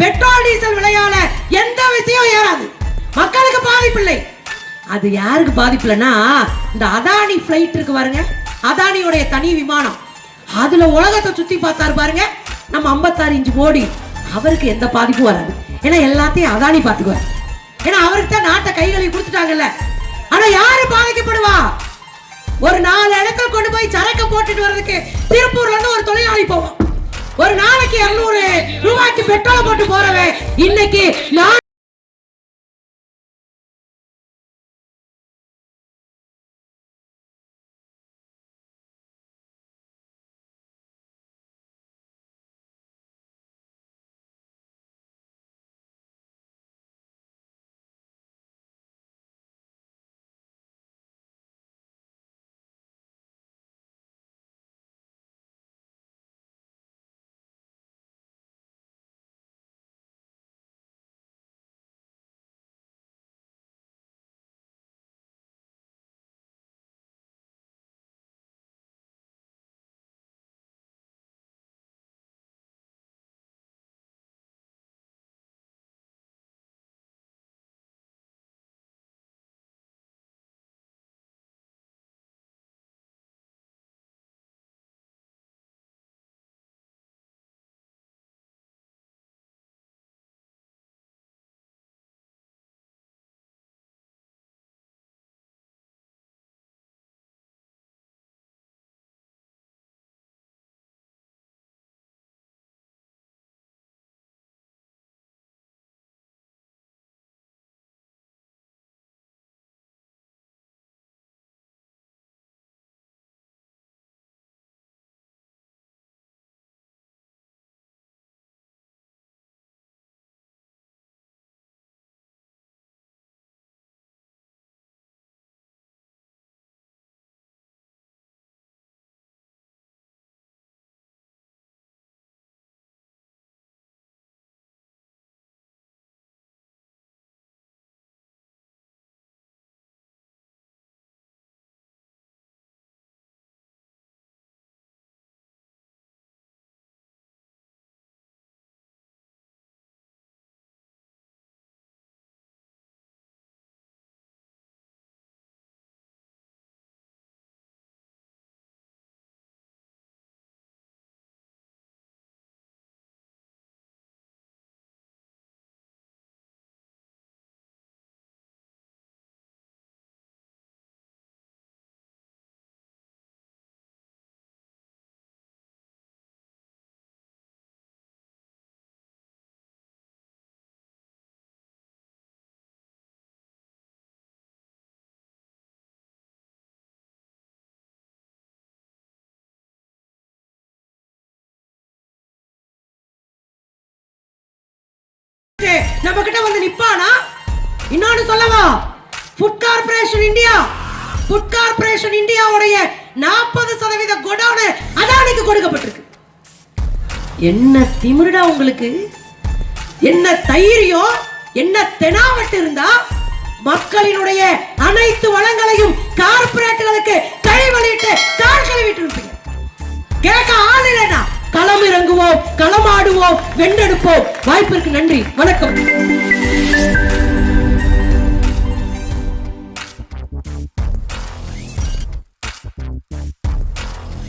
Petrol diesel விலையால எந்த விஷயம் ஏறாது. மக்களுக்கு பாதிப்பு இல்லை அது யாருக்கு பாதிப்பு இல்லைன்னா இந்த அதானி ஃப்ளைட் இருக்கு பாருங்க. அதானியோடைய தனி விமானம். அதுல உலகத்தை சுத்தி பார்த்தாரு பாருங்க. நம்ம 56 இன்ச்சு மோடி அவருக்கு எந்த பாதிப்பும் வராது. ஏன்னா எல்லாத்தையும் அதானி பார்த்துக்குவார். ஏன்னா அவருக்கு தான் நாட்டை கைகளை கொடுத்துட்டாங்கல்ல. ஆனா யாரு பாதிக்கப்படுவா? ஒரு நாலு இடத்துல கொண்டு போய் சரக்கு போட்டுட்டு வர்றதுக்கு திருப்பூர்ல இருந்து ஒரு தொழிலாளி போவோம் ஒரு நாளைக்கு இருநூறு ரூபாய்க்கு பெட்ரோல் போட்டு போறவன். இன்னைக்கு நான் நம்ம கிட்ட வந்து நிப்பானா? இன்னொன்னு சொல்லவா? Food corporation India food corporation இந்தியாவுடைய நாற்பது சதவீத குடோனு அதானிக்கு கொடுக்கப்பட்டிருக்கு. என்ன திமிருடா உங்களுக்கு? என்ன தைரியம் என்ன தெனாவட்டு இருந்தா? மக்களினுடைய அனைத்து வளங்களையும் கார்ப்பரேட்டுகளுக்கு கழிவழிட்டு கால் கழுவிட்டு இருப்பீங்க இல்லைனா களம் வென்றெடுப்போம். வாய்ப்பிற்கு நன்றி வணக்கம்.